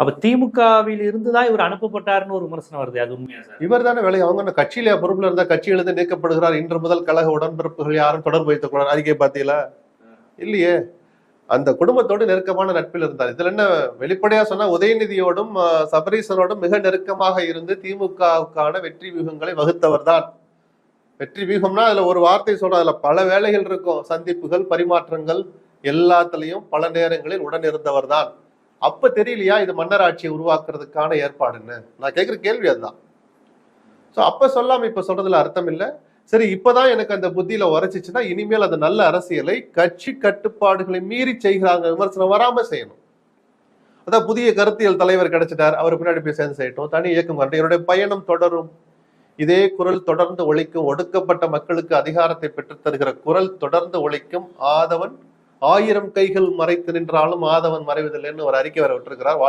அப்ப திமுகவில் இருந்துதான் இவர் அனுப்பப்பட்டாருன்னு ஒரு விமர்சனம் வருது அது உண்மையா சார்? இவர் தானே வேலை. அவங்க கட்சியில பொறுப்புல இருந்தா கட்சியிலிருந்து நீக்கப்படுகிறார் இன்று முதல் கழக உடன்பிறப்புகள் யாரும் தொடர்பு வைத்துக் கூடாது அறிக்கை பார்த்தீங்களா இல்லையே. அந்த குடும்பத்தோடு நெருக்கமான நட்பில் இருந்தார். இதுல என்ன வெளிப்படையா சொன்னா உதயநிதியோடும் சபரீசனோடும் மிக நெருக்கமாக இருந்து திமுகவுக்கான வெற்றி வியூகங்களை வகுத்தவர் தான். வெற்றி வியூகம்னா அதுல ஒரு வார்த்தை சொல்றோம் அதுல பல வேலைகள் இருக்கும். சந்திப்புகள் பரிமாற்றங்கள் எல்லாத்துலயும் பல நேரங்களில் உடன் இருந்தவர் தான். அப்ப தெரியலையா இது மன்னர் ஆட்சியை உருவாக்குறதுக்கான ஏற்பாடுன்னு? நான் கேட்கிற கேள்வி அதுதான். ஸோ அப்ப சொல்லாம இப்ப சொல்றதுல அர்த்தம் இல்லை. சரி இப்பதான் எனக்கு அந்த புத்தியில உரைச்சிச்சுன்னா இனிமேல் அந்த நல்ல அரசியலை கட்சி கட்டுப்பாடுகளை மீறி செய்கிறாங்க விமர்சனம் வராம செய்யணும். அதான் புதிய கருத்தியல் தலைவர் கிடைச்சிட்டார். அவர் பின்னாடி போய் சேர்ந்து செய்யட்டும். தனி இயக்கம் என்னுடைய பயணம் தொடரும். இதே குரல் தொடர்ந்து ஒழிக்கும் ஒடுக்கப்பட்ட மக்களுக்கு அதிகாரத்தை பெற்று தருகிற குரல் தொடர்ந்து ஒழிக்கும். ஆதவன் ஆயிரம் கைகள் மறைத்து நின்றாலும் ஆதவன் மறைவதில்லைன்னு ஒரு அறிக்கை வர விட்டுருக்கிறார்.